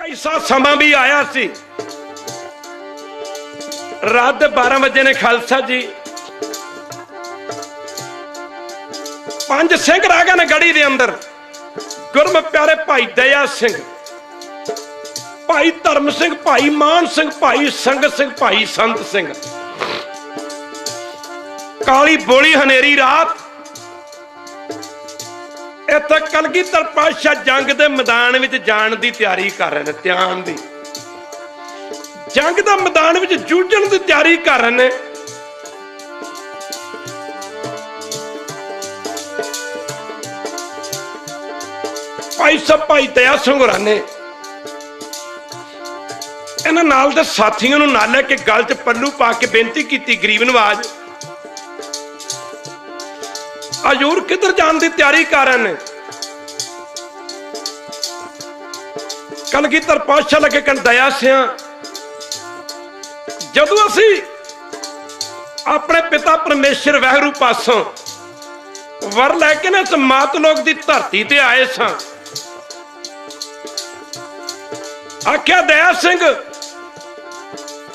ਕੈਸਾ ਸਮਾਂ ਵੀ ਆਇਆ ਸੀ। ਰਾਤ ਦੇ 12 ਵਜੇ ਨੇ ਖਾਲਸਾ ਜੀ। ਪੰਜ ਸਿੰਘ ਰਹਿ ਗਏ ਨੇ ਗੜੀ ਦੇ ਅੰਦਰ। ਗੁਰਮ ਪਿਆਰੇ ਭਾਈ ਦਇਆ ਸਿੰਘ, ਭਾਈ ਧਰਮ ਸਿੰਘ, ਭਾਈ ਮਾਨ ਸਿੰਘ, ਭਾਈ ਸੰਗਤ ਸਿੰਘ, ਭਾਈ ਸੰਤ ਸਿੰਘ। ਕਾਲੀ ਬੋਲੀ ਹਨੇਰੀ ਰਾਤ ਇੱਥੇ ਕਲਗੀਧਰ ਪਾਤਸ਼ਾਹ ਜੰਗ ਦੇ ਮੈਦਾਨ ਵਿੱਚ ਜਾਣ ਦੀ ਤਿਆਰੀ ਕਰ ਰਹੇ ਨੇ, ਧਿਆਨ ਦੀ। ਜੰਗ ਦਾ ਮੈਦਾਨ ਵਿੱਚ ਜੂਝਣ ਦੀ ਤਿਆਰੀ ਕਰ ਰਹੇ ਨੇ। ਭਾਈ ਸਾਹਿਬ, ਭਾਈ ਦਇਆ ਸਿੰਘ ਹੋਰਾਂ ਨੇ ਇਹਨਾਂ ਨਾਲ ਦੇ ਸਾਥੀਆਂ ਨੂੰ ਨਾਲ ਲੈ ਕੇ ਗੱਲ 'ਚ ਪੱਲੂ ਪਾ ਕੇ ਬੇਨਤੀ ਕੀਤੀ ਗਰੀਬ ਨਵਾਜ। ਹਜੂਰ ਕਿੱਧਰ ਜਾਣ ਦੀ ਤਿਆਰੀ ਕਰ ਰਹੇ ਨੇ? ਕਲਗੀਧਰ ਪਾਤਸ਼ਾਹ ਲੱਗੇ ਕਣ ਦਇਆ ਸਿਆਂ। ਜਦੋਂ ਅਸੀਂ ਆਪਣੇ ਪਿਤਾ ਪਰਮੇਸ਼ਰ ਵਹਿਰੂ ਪਾਸੋਂ ਵਰ ਲੈ ਕੇ ਨਾ ਇਸ ਮਾਤ ਲੋਕ ਦੀ ਧਰਤੀ ਤੇ ਆਏ ਸਾਂ, ਆਖਿਆ, ਦਇਆ ਸਿੰਘ,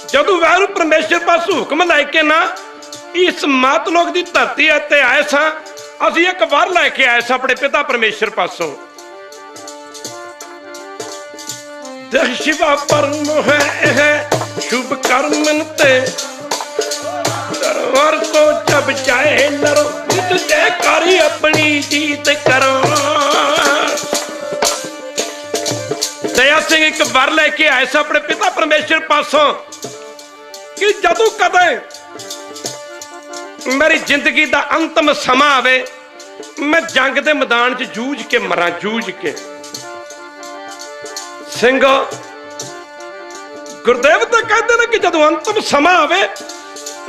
ਜਦੋਂ ਵਹਿਰੂ ਪਰਮੇਸ਼ਰ ਪਾਸੋਂ ਹੁਕਮ ਲੈ ਕੇ ਨਾ ਇਸ ਮਾਤ ਲੋਕ ਦੀ ਧਰਤੀ ਤੇ ਆਏ ਸਾਂ ਅਸੀਂ ਇੱਕ ਵਰ ਲੈ ਕੇ ਆਏ ਸਾਂ ਆਪਣੇ ਪਿਤਾ ਪਰਮੇਸ਼ਰ ਪਾਸੋਂ। ਦੇਖ ਸ਼ਿਵਾ ਪਰਮ ਹੈ ਇਹ ਸ਼ੁਭ ਕਰਮਨ ਤੇ। ਦਰਬਾਰ ਤੋਂ ਜਬ ਜਾਏ ਨਰ ਨਿਤ ਤੇ ਕਰੀ ਆਪਣੀ ਜੀਤ ਕਰੋ। ਦਇਆ ਸਿੰਘ ਇੱਕ ਵਰ ਲੈ ਕੇ ਆਏ ਸੀ ਆਪਣੇ ਪਿਤਾ ਪਰਮੇਸ਼ਰ ਪਾਸੋਂ ਕਿ ਜਦੋਂ ਕਦੇ ਮੇਰੀ ਜ਼ਿੰਦਗੀ ਦਾ ਅੰਤਮ ਸਮਾਂ ਆਵੇ। ਮੈਂ ਜੰਗ ਦੇ ਮੈਦਾਨ 'ਚ ਜੂਝ ਕੇ ਮਰਾਂ, ਜੂਝ ਕੇ। ਸਿੰਘ, ਗੁਰਦੇਵ ਤਾਂ ਕਹਿੰਦੇ ਨੇ ਕਿ ਜਦੋਂ ਅੰਤਮ ਸਮਾਂ ਆਵੇ,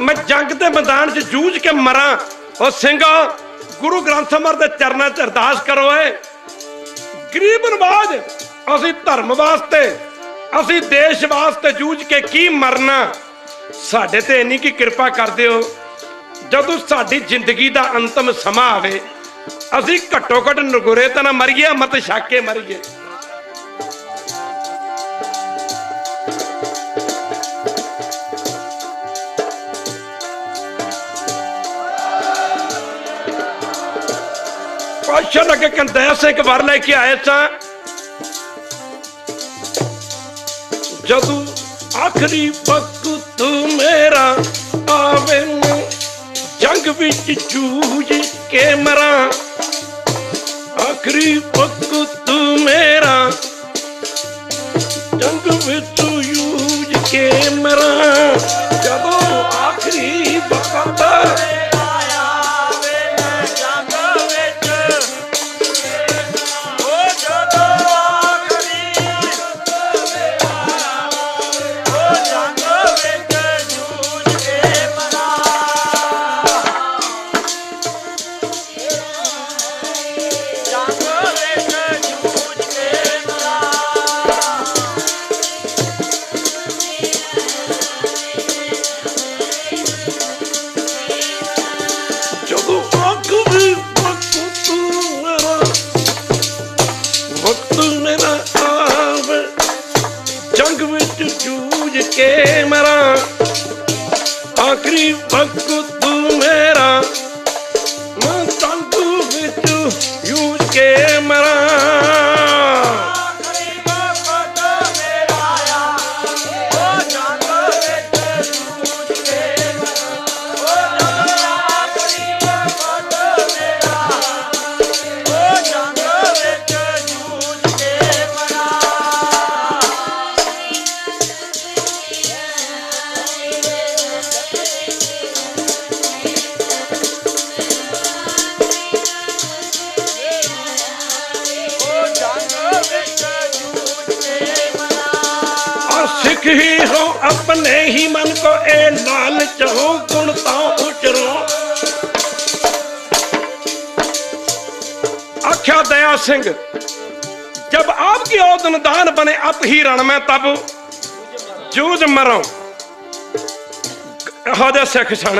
ਮੈਂ ਜੰਗ ਦੇ ਮੈਦਾਨ 'ਚ ਜੂਝ ਕੇ ਮਰਾਂ। ਉਹ ਸਿੰਘ, ਗੁਰੂ ਗ੍ਰੰਥ ਸਾਹਿਬ ਦੇ ਚਰਨਾਂ 'ਚ ਅਰਦਾਸ ਕਰੋ ਏ। ਗਰੀਬ ਨਵਾਜ, ਅਸੀਂ ਧਰਮ ਵਾਸਤੇ, ਅਸੀਂ ਦੇਸ਼ ਵਾਸਤੇ ਜੂਝ ਕੇ ਕੀ ਮਰਨਾ? ਸਾਡੇ ਤੇ ਇੰਨੀ ਕੀ ਕਿਰਪਾ ਕਰਦੇ ਹੋ ਜਦੋਂ ਸਾਡੀ ਜ਼ਿੰਦਗੀ ਦਾ ਅੰਤਮ ਸਮਾਂ ਆਵੇ, ਅਸੀਂ ਘੱਟੋ ਘੱਟ ਨਗੁਰੇ ਤਾਂ ਨਾ ਮਰੀਏ ਮਤ ਛਾਕੇ ਮਰੀਏ। ਪਾਸ਼ਾ ਲੱਗੇ ਕੰਦਿਆ ਸੇ ਇੱਕ ਵਾਰ ਲੈ ਕੇ ਆਏ ਸਾਂ। ਜਦੋਂ ਆਖਰੀ ਵਕਤ ਮੇਰਾ ਆਵੇ ਜੰਗ ਵਿੱਚ ਜੂਝ ਕੇ ਮਰਾਂ। ਆਖਰੀ ਵਕਤ ਮੇਰਾ ਜੰਗ ਵਿੱਚ ਜੂਝ ਕੇ ਮਰਾਂ। ਜਦੋਂ ਆਖਰੀ ਵਕਤ ਕੇ ਮਰਾਂ। ਆਖਰੀ ਵਕਤ लालच हो गुणता उचरो आख्या दया सिंह जब आपकी औदन दान बने अत ही रण में तब जूझ मरो ਇਹੋ ਜਿਹੇ ਸਿੱਖ ਸਨ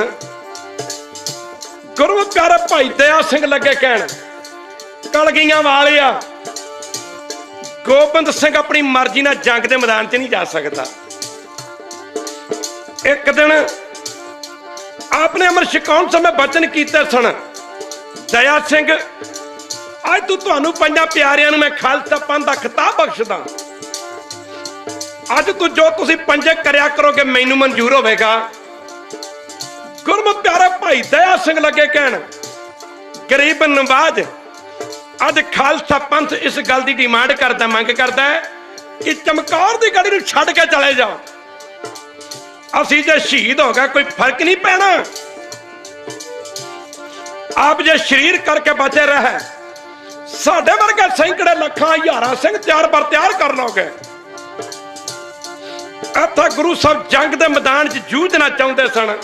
ਗੁਰੂ ਪਿਆਰੇ ਭਾਈ ਦਇਆ ਸਿੰਘ ਲੱਗੇ ਕਹਿਣ ਕਲਗੀਆਂ ਵਾਲਿਆ ਗੋਬਿੰਦ ਸਿੰਘ ਆਪਣੀ ਮਰਜ਼ੀ ਨਾਲ ਜੰਗ ਦੇ ਮੈਦਾਨ 'ਚ ਨਹੀਂ ਜਾ ਸਕਦਾ ਇੱਕ ਦਿਨ ਆਪਨੇ ਅਮਰ ਛਕਾਉਣ ਸਮੇਂ ਬਚਨ ਕੀਤੇ ਸਨ। ਦਇਆ ਸਿੰਘ, ਅੱਜ ਤੂੰ ਤੁਹਾਨੂੰ ਪੰਜਾਂ ਪਿਆਰਿਆਂ ਨੂੰ ਮੈਂ ਖਾਲਸਾ ਪੰਥ ਦਾ ਖਿਤਾਬ ਬਖਸ਼ਦਾ। ਅੱਜ ਤੂੰ ਜੋ ਤੁਸੀਂ ਪੰਜੇ ਕਰਿਆ ਕਰੋਗੇ, ਮੈਨੂੰ ਮਨਜ਼ੂਰ ਹੋਵੇਗਾ। ਗੁਰਮੁਖ ਪਿਆਰੇ ਭਾਈ, ਦਇਆ ਸਿੰਘ ਲੱਗੇ ਕਹਿਣ, ਗਰੀਬ ਨਵਾਜ, ਅੱਜ ਖਾਲਸਾ ਪੰਥ ਇਸ ਗੱਲ ਦੀ ਡਿਮਾਂਡ ਕਰਦਾ, ਮੰਗ ਕਰਦਾ ਹੈ ਕਿ ਚਮਕੌਰ ਦੀ ਗੜੀ ਨੂੰ ਛੱਡ ਕੇ ਚਲੇ ਜਾਓ। ਅਸੀਂ ਜੇ ਸ਼ਹੀਦ ਹੋ ਗਏ, ਕੋਈ ਫ਼ਰਕ ਨਹੀਂ ਪੈਣਾ। ਆਪ ਜੇ ਸ਼ਰੀਰ ਕਰਕੇ ਬਚੇ ਰਹੇ, ਸਾਡੇ ਵਰਗੇ ਸੈਂਕੜੇ ਲੱਖਾਂ, ਹਜ਼ਾਰਾਂ ਸਿੰਘ ਤਿਆਰ ਬਰ ਤਿਆਰ ਕਰ ਲਓਗੇ। ਇੱਥੇ ਗੁਰੂ ਸਾਹਿਬ ਜੰਗ ਦੇ ਮੈਦਾਨ 'ਚ ਜੂਝਣਾ ਚਾਹੁੰਦੇ ਸਨ,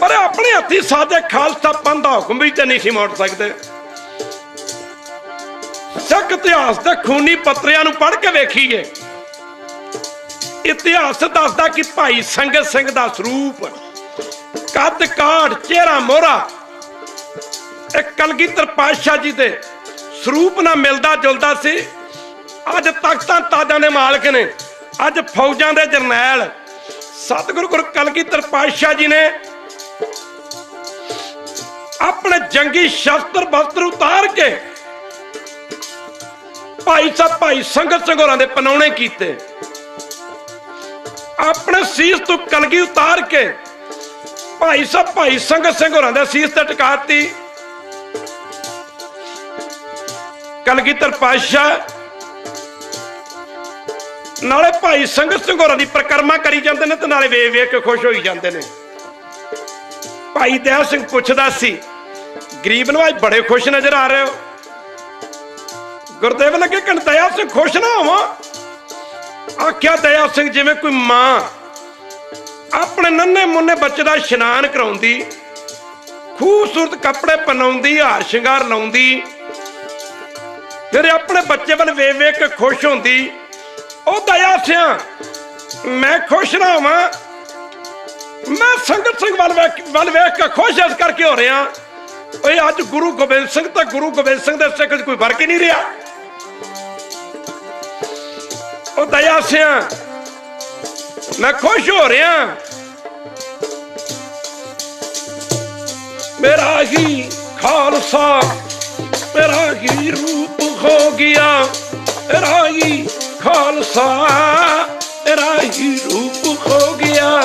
ਪਰ ਆਪਣੇ ਹੱਥੀ ਸਾਜੇ ਖਾਲਸਾ ਪੰਥ ਦਾ ਹੁਕਮ ਵੀ ਤੇ ਨਹੀਂ ਸੀ ਮੋੜ ਸਕਦੇ। ਸਿੱਖ ਇਤਿਹਾਸ ਦੇ ਖੂਨੀ ਪੱਤਰਿਆਂ ਨੂੰ ਪੜ੍ਹ ਕੇ ਵੇਖੀਏ ਇਤਿਹਾਸ ਦੱਸਦਾ ਕਿ ਭਾਈ ਸੰਗਤ ਸਿੰਘ ਦਾ ਸਰੂਪ ਕੱਦ ਕਾੜ ਚਿਹਰਾ ਮੋਹਰਾ, ਇੱਕ ਕਲਗੀਧਰ ਪਾਤਸ਼ਾਹ ਜੀ ਦੇ ਸਰੂਪ ਨਾਲ ਮਿਲਦਾ ਜੁਲਦਾ ਸੀ। ਅੱਜ ਤਖਤਾਂ ਤਾਜਾਂ ਦੇ ਮਾਲਕ ਨੇ। ਅੱਜ ਫੌਜਾਂ ਦੇ ਜਰਨੈਲ, ਸਤਿਗੁਰੂ ਗੁਰੂ ਕਲਗੀਧਰ ਪਾਤਸ਼ਾਹ ਜੀ ਨੇ ਆਪਣੇ ਜੰਗੀ ਸ਼ਸਤਰ ਬਸਤਰ ਉਤਾਰ ਕੇ ਭਾਈ ਸਾਹਿਬ, ਭਾਈ ਸੰਗਤ ਸਿੰਘ ਹੋਰਾਂ ਦੇ ਪਨੌਣੇ ਕੀਤੇ। ਆਪਣੇ ਸੀਸ ਤੋਂ ਕਲਗੀ ਉਤਾਰ ਕੇ ਭਾਈ ਸਾਹਿਬ, ਭਾਈ ਸੰਗਤ ਸਿੰਘ ਹੋਰਾਂ ਦੇ ਸੀਸ ਤੇ ਟਿਕਾਤੀ। ਕਲਗੀਧਰ ਪਾਤਸ਼ਾਹ, ਨਾਲੇ ਭਾਈ ਸੰਗਤ ਸਿੰਘ ਹੋਰਾਂ ਦੀ ਪ੍ਰਕਰਮਾ ਕਰੀ ਜਾਂਦੇ ਨੇ ਤੇ ਨਾਲੇ ਵੇਖ ਵੇਖ ਕੇ ਖੁਸ਼ ਹੋਈ ਜਾਂਦੇ ਨੇ। ਭਾਈ ਦਇਆ ਸਿੰਘ ਪੁੱਛਦਾ ਸੀ, ਗਰੀਬ ਨਵਾਜ ਬੜੇ ਖੁਸ਼ ਨਜ਼ਰ ਆ ਰਹੇ ਹੋ। ਗੁਰਦੇਵ ਲੱਗੇ ਕਿ ਦਇਆ ਸਿੰਘ, ਖੁਸ਼ ਨਾ ਹੋਵਾਂ? ਆਖਿਆ ਦਇਆ ਸਿੰਘ, ਜਿਵੇਂ ਕੋਈ ਮਾਂ ਆਪਣੇ ਨੰਨੇ ਮੁੰਨੇ ਬੱਚੇ ਦਾ ਇਸ਼ਨਾਨ ਕਰਾਉਂਦੀ, ਖੂਬਸੂਰਤ ਕੱਪੜੇ ਪਹਿਨਾਉਂਦੀ ਹਾਰ ਸ਼ਿੰਗਾਰ ਲਾਉਂਦੀ, ਫਿਰ ਆਪਣੇ ਬੱਚੇ ਵੱਲ ਵੇਖ ਵੇਖ ਕੇ ਖੁਸ਼ ਹੁੰਦੀ, ਉਹ ਦਇਆ ਸਿਆ, ਮੈਂ ਖੁਸ਼ ਨਾ ਹੋਵਾਂ, ਮੈਂ ਸੰਗਤ ਸਿੰਘ ਵੱਲ ਵੇਖ ਵੱਲ ਵੇਖ ਕੇ ਖੁਸ਼ ਇਸ ਕਰਕੇ ਹੋ ਰਿਹਾ, ਓਏ ਅੱਜ ਗੁਰੂ ਗੋਬਿੰਦ ਸਿੰਘ ਤਾਂ ਗੁਰੂ ਗੋਬਿੰਦ ਸਿੰਘ ਦੇ ਸਿੱਖ 'ਚ ਕੋਈ ਫ਼ਰਕ ਹੀ ਨਹੀਂ ਰਿਹਾ। ਉਹ ਦਇਆ ਸਿਆ। ਮੈਂ ਖੁਸ਼ ਹੋ ਰਿਹਾ। ਮੇਰਾ ਹੀ ਖਾਲਸਾ, ਮੇਰਾ ਹੀ ਰੂਪ ਹੋ ਗਿਆ। ਮੇਰਾ ਹੀ ਖਾਲਸਾ, ਮੇਰਾ ਹੀ ਰੂਪ ਹੋ ਗਿਆ।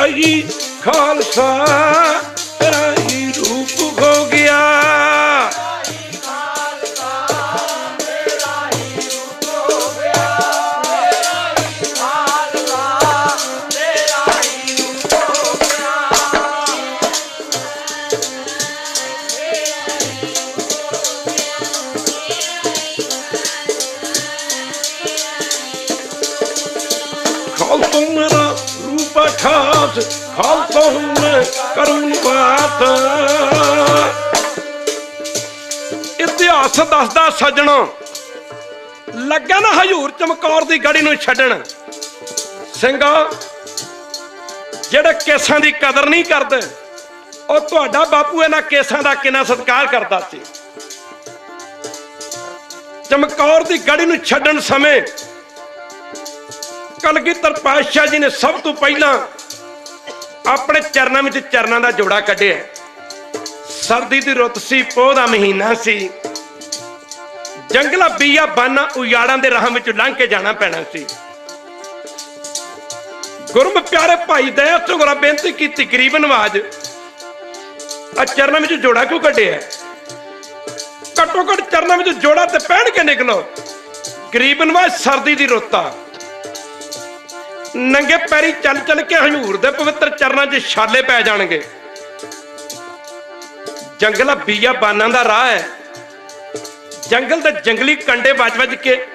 ਮੇਰਾ ਜੀ ਕਰੂੰ ਬਾਤ। ਇਤਿਹਾਸ ਦੱਸਦਾ ਸੱਜਣੋ ਲੱਗਾ ਨਾ ਹਜੂਰ ਚਮਕੌਰ ਦੀ ਗੜੀ ਨੂੰ ਛੱਡਣ। ਸਿੰਘਾ, ਜਿਹੜੇ ਕੇਸਾਂ ਦੀ ਕਦਰ ਨਹੀਂ ਕਰਦੇ, ਉਹ ਤੁਹਾਡਾ ਬਾਪੂ ਇਹਨਾਂ ਕੇਸਾਂ ਦਾ ਕਿੰਨਾ ਸਤਿਕਾਰ ਕਰਦਾ ਸੀ। ਚਮਕੌਰ ਦੀ ਗੜੀ ਨੂੰ ਛੱਡਣ ਸਮੇਂ ਕਲਗੀਧਰ ਪਾਤਸ਼ਾਹ ਜੀ ਨੇ ਸਭ ਤੋਂ ਪਹਿਲਾਂ ਆਪਣੇ ਚਰਨਾਂ ਵਿੱਚ ਚਰਨਾਂ ਦਾ ਜੋੜਾ ਕੱਢਿਆ। ਸਰਦੀ ਦੀ ਰੁੱਤ ਸੀ, ਪੋਹ ਦਾ ਮਹੀਨਾ ਸੀ। ਜੰਗਲਾ ਬੀਆ ਬਾਨਾ ਉਜਾੜਾਂ ਦੇ ਰਾਹ ਵਿੱਚ ਲੰਘ ਕੇ ਜਾਣਾ ਪੈਣਾ ਸੀ। ਗੁਰਮ ਪਿਆਰੇ ਭਾਈ ਦਇਆ ਝੁਗਰਾ ਬੇਨਤੀ ਕੀਤੀ ਗਰੀਬ ਨਵਾਜ, ਆ ਚਰਨਾਂ ਵਿੱਚ ਜੋੜਾ ਕਿਉਂ ਕੱਢਿਆ? ਘੱਟੋ ਘੱਟ ਚਰਨਾਂ ਵਿੱਚ ਜੋੜਾ ਤੇ ਪਹਿਨ ਕੇ ਨਿਕਲੋ। ਗਰੀਬ ਨਵਾਜ, ਸਰਦੀ ਦੀ ਰੁੱਤ ਆ। ਨੰਗੇ ਪੈਰੀ ਚੱਲ ਚੱਲ ਕੇ ਹਜੂਰ ਦੇ ਪਵਿੱਤਰ ਚਰਨਾਂ 'ਚ ਛਾਲੇ ਪੈ ਜਾਣਗੇ। ਜੰਗਲ ਬੀਆ ਬਾਨਾਂ ਦਾ ਰਾਹ ਹੈ। ਜੰਗਲ ਦੇ ਜੰਗਲੀ ਕੰਡੇ ਵੱਜ ਵੱਜ ਕੇ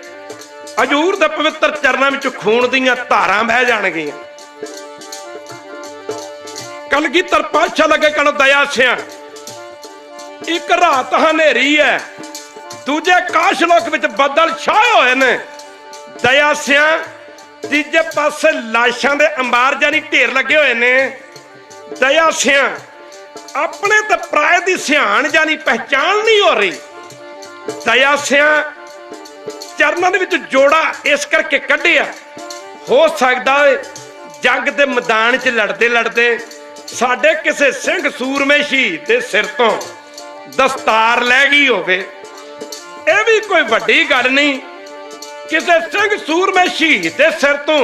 ਹਜੂਰ ਦੇ ਪਵਿੱਤਰ ਚਰਨਾਂ ਵਿੱਚ ਖੂਨ ਦੀਆਂ ਧਾਰਾਂ ਵਹਿ ਜਾਣਗੀਆਂ। ਕਲਗੀਧਰ ਪਾਤਸ਼ਾਹ ਲੱਗੇ ਕਣ ਦਇਆ ਸਿਆ। ਇੱਕ ਰਾਤ ਹਨੇਰੀ ਹੈ। ਦੂਜੇ ਕਾਸ਼ ਲੋਕ ਵਿੱਚ ਬੱਦਲ ਛਾਏ ਹੋਏ ਨੇ। ਦਇਆ ਸਿਆ ਤੀਜੇ ਪਾਸੇ ਲਾਸ਼ਾਂ ਦੇ ਅੰਬਾਰ ਜਾਨੀ ਢੇਰ ਲੱਗੇ ਹੋਏ ਨੇ। ਦਇਆ ਸਿਆ ਆਪਣੇ ਤੇ ਪਰਾਏ ਦੀ ਸਿਆਣ ਜਾਨੀ ਪਹਿਚਾਨ ਨਹੀਂ ਹੋ ਰਹੀ। ਦਇਆ ਸਿਆ ਚਰਨਾਂ ਦੇ ਵਿੱਚ ਜੋੜਾ ਇਸ ਕਰਕੇ ਕੱਢਿਆ। ਹੋ ਸਕਦਾ ਏ ਜੰਗ ਦੇ ਮੈਦਾਨ 'ਚ ਲੜਦੇ ਲੜਦੇ ਸਾਡੇ ਕਿਸੇ ਸਿੰਘ ਸੂਰਮੇ ਸ਼ਹੀਦ ਦੇ ਸਿਰ ਤੋਂ ਦਸਤਾਰ ਲੈ ਗਈ ਹੋਵੇ। ਇਹ ਵੀ ਕੋਈ ਵੱਡੀ ਗੱਲ ਨਹੀਂ। ਕਿਸੇ ਸਿੰਘ ਸੂਰਮੇ ਸ਼ਹੀਦ ਦੇ ਸਿਰ ਤੋਂ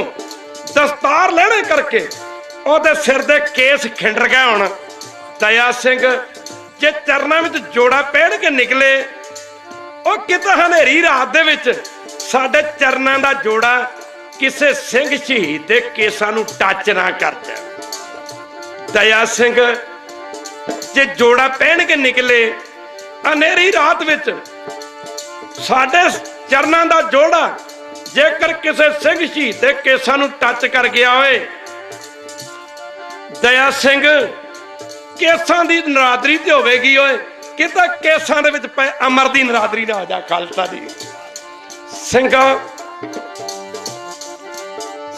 ਦਸਤਾਰ ਲੈਣੇ ਕਰਕੇ ਉਹਦੇ ਸਿਰ ਦੇ ਕੇਸ ਖਿੰਡਰ ਗਏ ਹੁਣ। ਦਇਆ ਸਿੰਘ, ਜੇ ਚਰਨਾਂ ਵਿੱਚ ਜੋੜਾ ਪਹਿਨ ਕੇ ਨਿਕਲੇ, ਉਹ ਕਿਤੇ ਹਨੇਰੀ ਰਾਤ ਦੇ ਵਿੱਚ ਸਾਡੇ ਚਰਨਾਂ ਦਾ ਜੋੜਾ ਕਿਸੇ ਸਿੰਘ ਸ਼ਹੀਦ ਦੇ ਕੇਸਾਂ ਨੂੰ ਟੱਚ ਨਾ ਕਰ ਜਾਏ ਦਇਆ ਸਿੰਘ, ਜੇ ਜੋੜਾ ਪਹਿਨ ਕੇ ਨਿਕਲੇ, ਹਨੇਰੀ ਰਾਤ ਵਿੱਚ ਸਾਡੇ ਚਰਨਾਂ ਦਾ ਜੋੜਾ ਜੇਕਰ ਕਿਸੇ ਸਿੰਘ ਸ਼ਹੀਦ ਦੇ ਕੇਸਾਂ ਨੂੰ ਟੱਚ ਕਰ ਗਿਆ ਹੋਏ ਦਇਆ ਸਿੰਘ, ਕੇਸਾਂ ਦੀ ਨਰਾਦਰੀ ਤੇ ਹੋਵੇਗੀ ਓਏ। ਕਿਤਾ ਕੇਸਾਂ ਦੇ ਵਿੱਚ ਪਏ ਅਮਰ ਦੀ ਨਰਾਦਰੀ ਨਾ ਆ ਜਾ, ਖਾਲਸਾ ਦੀ ਸਿੰਘਾ,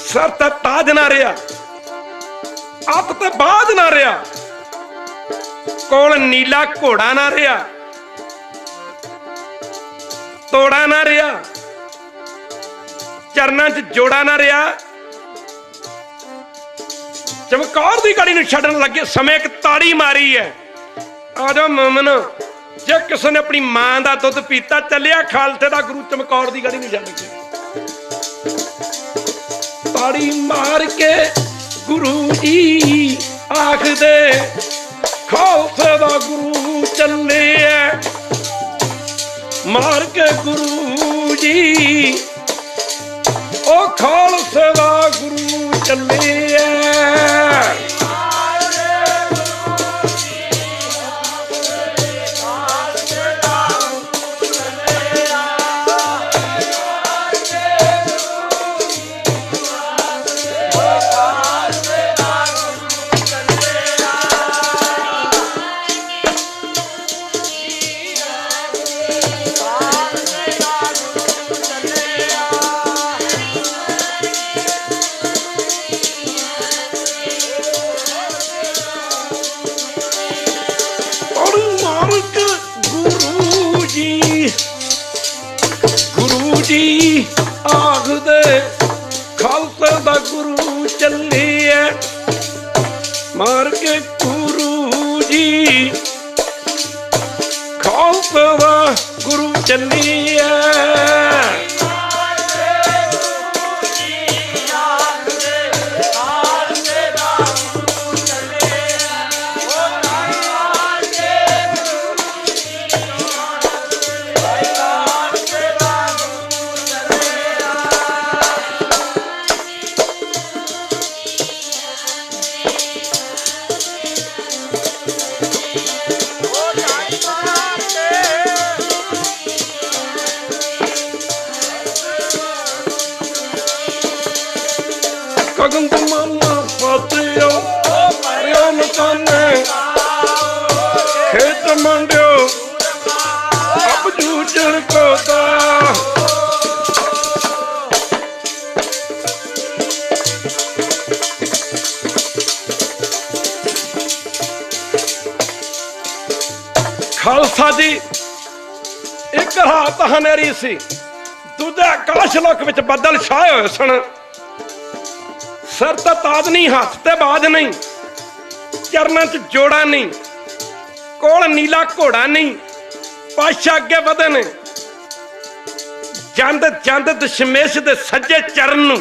ਸਰ ਤੇ ਤਾਜ ਨਾ ਰਿਆ ਅੱਤ ਤੇ ਬਾਦ ਨਾ ਰਿਆ ਕੋਲ ਨੀਲਾ ਘੋੜਾ ਨਾ ਰਿਆ ਤੋੜਾ ਨਾ ਰਿਹਾ ਚਰਨਾਂ 'ਚ ਜੋੜਾ ਨਾ ਰਿਹਾ ਚਮਕੌਰ ਦੀ ਗਾੜੀ ਨੂੰ ਛੱਡਣ ਲੱਗੇ ਸਮੇਂ ਇੱਕ ਤਾੜੀ ਮਾਰੀ ਹੈ ਆ ਜਾ ਮਮਨ, ਜੇ ਕਿਸੇ ਨੇ ਆਪਣੀ ਮਾਂ ਦਾ ਦੁੱਧ ਪੀਤਾ, ਚੱਲਿਆ ਖਾਲਸੇ ਦਾ ਗੁਰੂ ਚਮਕੌਰ ਦੀ ਗਾੜੀ ਨੂੰ ਛੱਡ ਕੇ। ਤਾੜੀ ਮਾਰ ਕੇ ਗੁਰੂ ਜੀ ਆਖਦੇ ਖਾਲਸੇ ਦਾ ਗੁਰੂ ਚੱਲਿਆ ਮਾਰ ਕੇ ਗੁਰੂ ਜੀ। ਉਹ ਖਾਲਸੇ ਗੁਰੂ ਚੱਲੇ ਔਰ ਮਾਰ ਕੇ ਗੁਰੂ ਜੀ। ਖਾਲਸੇ ਪਵਾ ਗੁਰੂ ਚੱਲਿਆ ਕਗਨ ਤੁਮਾਨਾ ਪਤਿਓ। ਮਾਰਿਓ ਮਕਾਨੇ। ਖੇਤ ਮੰਡਿਓ। ਅਬ ਜੂਚਰ ਕੋਤਾ ਖਾਲਸਾ ਜੀ, ਇੱਕ ਰਾਤ ਹਨੇਰੀ ਸੀ। ਦੂਜਾ ਆਕਾਸ਼ ਲੋਕ ਵਿੱਚ ਬੱਦਲ ਛਾਏ ਹੋਏ ਸਨ। ਸਰ ਤਾਂ ਤਾਜ ਨਹੀਂ, ਹੱਥ ਤੇ ਬਾਜ ਨਹੀਂ, ਚਰਨਾਂ 'ਚ ਜੋੜਾ ਨਹੀਂ, ਕੋਲ ਨੀਲਾ ਘੋੜਾ ਨਹੀਂ ਪਾਸ਼ਾ ਅੱਗੇ ਵਧੇ ਨੇ ਜੰਦ ਜੰਦ ਦਸ਼ਮੇਸ਼ ਦੇ ਸੱਜੇ ਚਰਨ ਨੂੰ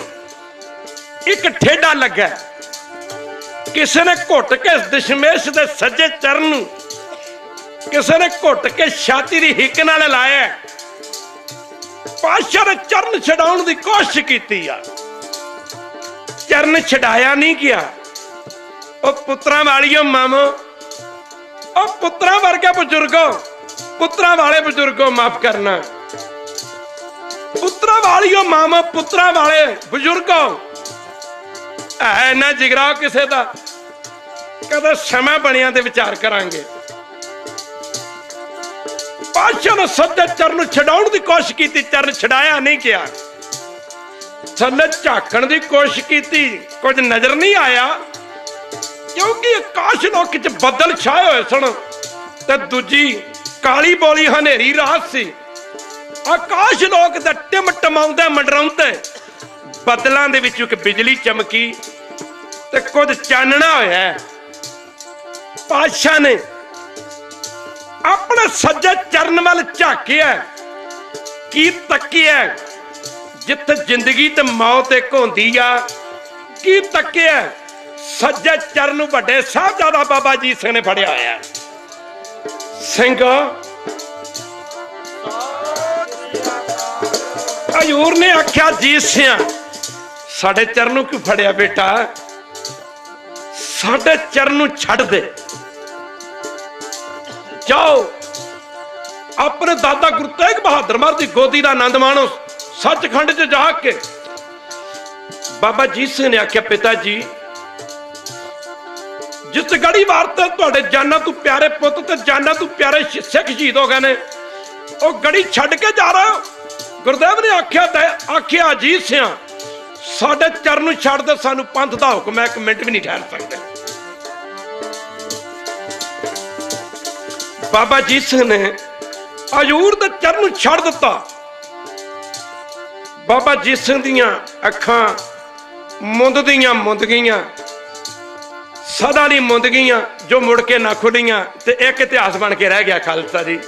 ਇੱਕ ਠੇਡਾ ਲੱਗਾ ਕਿਸੇ ਨੇ ਘੁੱਟ ਕੇ ਦਸ਼ਮੇਸ਼ ਦੇ ਸੱਜੇ ਚਰਨ ਨੂੰ, ਕਿਸੇ ਨੇ ਘੁੱਟ ਕੇ ਛਾਤੀ ਦੀ ਹਿੱਕ ਨਾਲ ਲਾਇਆ। ਪਾਸ਼ਾ ਦੇ ਚਰਨ ਛਡਾਉਣ ਦੀ ਕੋਸ਼ਿਸ਼ ਕੀਤੀ ਆ। ਚਰਨ ਛਡਾਇਆ ਨਹੀਂ ਗਿਆ। ਉਹ ਪੁੱਤਰਾਂ ਵਾਲੀਓ ਮਾਮੋ, ਉਹ ਪੁੱਤਰਾਂ ਵਰਗੇ ਬਜ਼ੁਰਗੋ, ਪੁੱਤਰਾਂ ਵਾਲੇ ਬਜ਼ੁਰਗੋ ਮਾਫ ਕਰਨਾ। ਪੁੱਤਰਾ ਵਾਲਿਓ ਮਾਮਾ, ਪੁੱਤਰਾ ਵਾਲੇ ਬਜ਼ੁਰਗੋ, ਐ ਨਾ ਜਿਗਰਾ ਕਿਸੇ ਦਾ, ਕਦੇ ਸਮਾਂ ਬਣਿਆ ਤੇ ਵਿਚਾਰ ਕਰਾਂਗੇ। ਪਾਸ਼ਾ ਨੇ ਸੱਜੇ ਚਰਨ ਛਡਾਉਣ ਦੀ ਕੋਸ਼ਿਸ਼ ਕੀਤੀ, ਚਰਨ ਛਡਾਇਆ ਨਹੀਂ ਗਿਆ। ਥੱਲੇ ਝਾਕਣ ਦੀ ਕੋਸ਼ਿਸ਼ ਕੀਤੀ, ਕੁਝ ਨਜ਼ਰ ਨਹੀਂ ਆਇਆ। ਕਿਉਂਕਿ ਆਕਾਸ਼ ਲੋਕ ਚ ਬੱਦਲ ਛਾਏ ਹੋਏ ਸਨ ਤੇ ਦੂਜੀ ਕਾਲੀ ਬੋਲੀ ਹਨੇਰੀ ਰਾਤ ਸੀ। ਆਕਾਸ਼ ਲੋਕ ਦਾ ਟਿਮ ਟਮਾਉਂਦੇ ਮੰਡਰਾਉਂਦੇ ਬੱਦਲਾਂ ਦੇ ਵਿੱਚ ਇੱਕ ਬਿਜਲੀ ਚਮਕੀ ਤੇ ਕੁਝ ਚਾਨਣਾ ਹੋਇਆ। ਹੈ। ਪਾਤਸ਼ਾਹ ਨੇ ਆਪਣੇ ਸੱਜੇ ਚਰਨ ਵੱਲ ਝਾਕਿਆ। ਕੀ ਤੱਕਿਆ ਜਿੱਥੇ ਜ਼ਿੰਦਗੀ ਤੇ ਮੌਤ ਇੱਕ ਹੁੰਦੀ ਆ, ਕੀ ਤੱਕਿਆ ਸੱਜੇ ਚਰਨ ਨੂੰ ਵੱਡੇ ਸਾਹਿਬਜ਼ਾਦਾ ਬਾਬਾ ਜੀ ਸਿੰਘ ਨੇ ਫੜਿਆ ਹੋਇਆ ਸਿੰਘ, ਹਜੂਰ ਨੇ ਆਖਿਆ, ਜੀ ਸਿਆ, ਸਾਡੇ ਚਰਨ ਨੂੰ ਕਿਉਂ ਫੜਿਆ ਬੇਟਾ? ਸਾਡੇ ਚਰਨ ਨੂੰ ਛੱਡ ਦੇ। ਜਾਓ, ਆਪਣੇ ਦਾਦਾ ਗੁਰੂ ਤੇਗ ਬਹਾਦਰ ਮਹਾਰਾਜ ਦੀ ਗੋਦੀ ਦਾ ਆਨੰਦ ਮਾਣੋ। ਸੱਚਖੰਡ 'ਚ ਜਾ ਕੇ ਬਾਬਾ ਜੀ ਸਿੰਘ ਨੇ ਆਖਿਆ, ਪਿਤਾ ਜੀ, ਜਿਸ ਗੜੀ ਵਾਰ ਤੇ ਤੁਹਾਡੇ ਜਾਨਾਂ ਤੋਂ ਪਿਆਰੇ ਪੁੱਤ ਤੇ ਜਾਨਾਂ ਤੋਂ ਪਿਆਰੇ ਸਿੱਖ ਸ਼ਹੀਦ ਹੋ ਗਏ ਨੇ, ਉਹ ਗੜੀ ਛੱਡ ਕੇ ਜਾ ਰਹੇ ਹੋ? ਗੁਰਦੇਵ ਨੇ ਆਖਿਆ ਤੇ, ਆਖਿਆ, ਅਜੀਤ ਸਿੰਘ ਸਾਡੇ ਚਰਨ ਨੂੰ ਛੱਡ ਦੇ, ਸਾਨੂੰ ਪੰਥ ਦਾ ਹੁਕਮ ਹੈ, ਇੱਕ ਮਿੰਟ ਵੀ ਨਹੀਂ ਠਹਿਰ ਸਕਦੇ। ਬਾਬਾ ਜੀਤ ਸਿੰਘ ਨੇ ਹਜੂਰ ਦੇ ਚਰਨ ਨੂੰ ਛੱਡ ਦਿੱਤਾ। ਬਾਬਾ ਜੀਤ ਸਿੰਘ ਦੀਆਂ ਅੱਖਾਂ ਮੁੰਦਦੀਆਂ ਮੁੰਦ ਗਈਆਂ, ਸਦਾ ਲਈ ਮੁੰਦ ਗਈਆਂ, ਜੋ ਮੁੜ ਕੇ ਨਾ ਖੁੱਲੀਆਂ ਤੇ ਇੱਕ ਇਤਿਹਾਸ ਬਣ ਕੇ ਰਹਿ ਗਿਆ ਖਾਲਸਾ ਜੀ।